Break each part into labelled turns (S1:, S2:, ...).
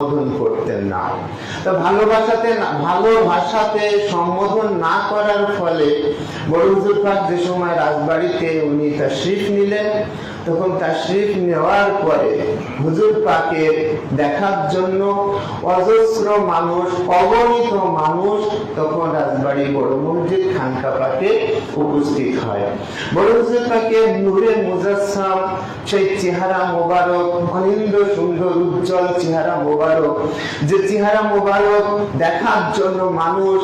S1: সম্বোধন করতেন না। তো ভালোবাসাতে ভালোবাসাতে সম্বোধন না করার ফলে বড় হুজুর পাক যে সময় রাজবাড়িতে উনি তার শিখ নিলেন তখন তাশরিফ নেওয়ার পরে হুজুর পাকের দেখার জন্য অজস্র মানুষ, অগণিত মানুষ তখন রাজবাড়ি বড় মসজিদ খানকা পাকে উপস্থিত হয়। বড় হুজুর পাকের নূরে মুজাসসাম, সেই চেহারা মোবারক, অনিন্দ সুন্দর উজ্জ্বল চেহারা মোবারক, যে চেহারা মোবারক দেখার জন্য মানুষ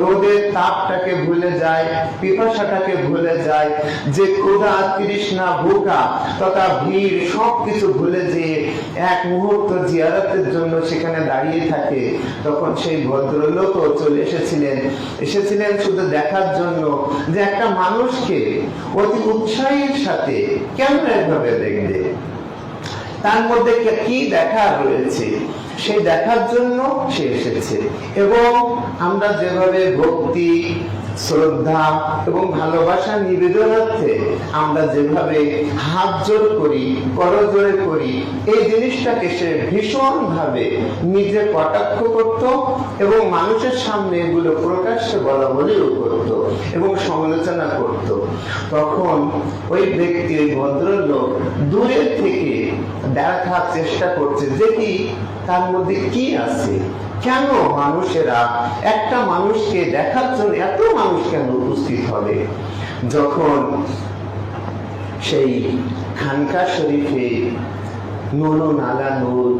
S1: রোদের তাপটাকে ভুলে যায়, পিপাসাটাকে ভুলে যায়, যে ক্ষুধা তৃষ্ণা ভুকা তথা ভিড় সবকিছু ভুলে যে এক মুহূর্ত জিয়ারতের জন্য সেখানে দাঁড়িয়ে থাকে, তখন সেই ভদ্রলোকও চলে এসেছিলেন। এসেছিলেন শুধু দেখার জন্য যে একটা মানুষকে অতি উৎসাহের সাথে কেমন একভাবে দেখবে? তার মধ্যে কে- কি দেখা রয়েছে? সেই দেখার জন্য সে এসেছে। এবং আমরা যেভাবে ভক্তি শ্রদ্ধা এবং ভালোবাসা নিবেদনার্থে আমরা যেভাবে হাত জোর করি করজোরে করি, এই জিনিসটাকে সে ভীষণ ভাবে নিজে কটাক্ষ করত এবং মানুষের সামনে এগুলো প্রকাশ্যে বলা বলেও করত এবং সমালোচনা করত। তখন ওই ব্যক্তি ওই ভদ্রলোক দূরের থেকে দেখার চেষ্টা করছে যে কি, তার মধ্যে কি আছে? কেন মানুষেরা একটা মানুষকে দেখার জন্য এত মানুষ কেন উপস্থিত হবে? যখন সেই খানকা শরীফে নুর নালা নূর,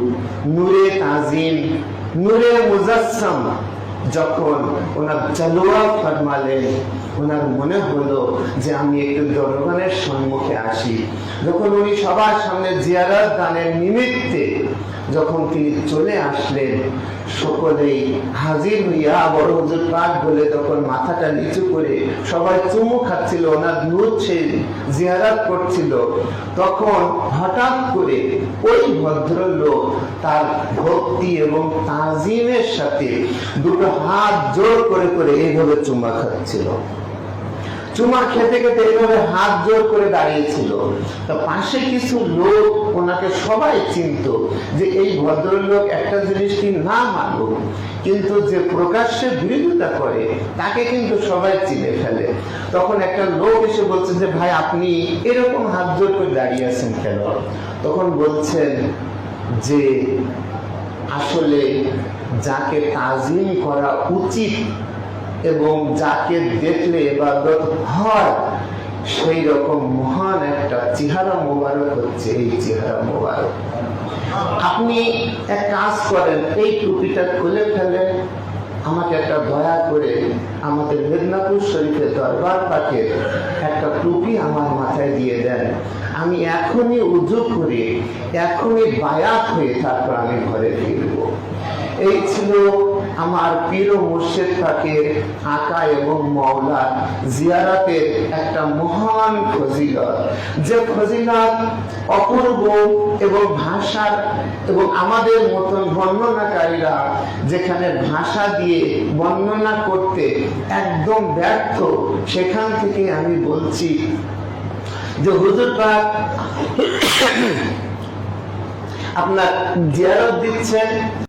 S1: নূরে তাজিম, নূরে মুজাসসাম যখন ওনার জালোয়া ফরমালেন ওনার মনে হলো যে আমি একটু জনগণের সম্মুখে আসি, যখন উনি সবার সামনে জিয়ারত দানের নিমিত্তে যখন তিনি চলে আসলেন, সকলেই হাজির হইয়া বড় হুজুর পাক বলে তখন মাথাটা নিচু করে সবাই চুমু খাচ্ছিল, ওনার নূর সে জিয়ারাত করছিল। তখন হঠাৎ করে ওই ভদ্রলোক তার ভক্তি এবং তাজিমের সাথে দুটো হাত জোর করে করে এইভাবে চুমা খাচ্ছিল। চুমা খেতে খেতে এইভাবে হাত জোর করে দাঁড়িয়েছিল। পাশে কিছু লোক ওনাকে সবাই চিনত যে এই ভদ্রলোক একটা না মানুক, কিন্তু যে প্রকাশ্যে বিরোধিতা করে, তাকে কিন্তু সবাই চিনে ফেলে। তখন একটা লোক এসে বলছে যে, ভাই, আপনি এরকম হাত জোর করে দাঁড়িয়ে আছেন কেন? তখন বলছেন যে আসলে যাকে তাজিম করা উচিত এবং যাকে দেখলে এবাদত হয় সেই রকম মহান একটা চেহারা মোবারক হচ্ছে এই চেহারা মোবারক। আপনি এক কাজ করেন, এই টুপিটা খুলে ফেলেন আমাকে একটা দয়া করে আমাদের মেদিনীপুর শরীফের দরবার পাকে একটা টুপি আমার মাথায় দিয়ে দেন। আমি এখনই উজু করে, এখনই বায়াত হয়ে তারপর আমি ঘরে ফিরবো। এই ছিল আমার পীর মুর্শেদ পাকের আঁকা এবং মওলা জিয়ারাতের একটা মহান ফজিলত। যে ফজিলত অপূর্ব এবং ভাষার এবং আমাদের মতন বর্ণনাকারীরা যেখানে ভাষা দিয়ে বর্ণনা করতে একদম ব্যর্থ, সেখান থেকে আমি বলছি যে হুজুর পাক আপনার জিয়ারত দিচ্ছেন।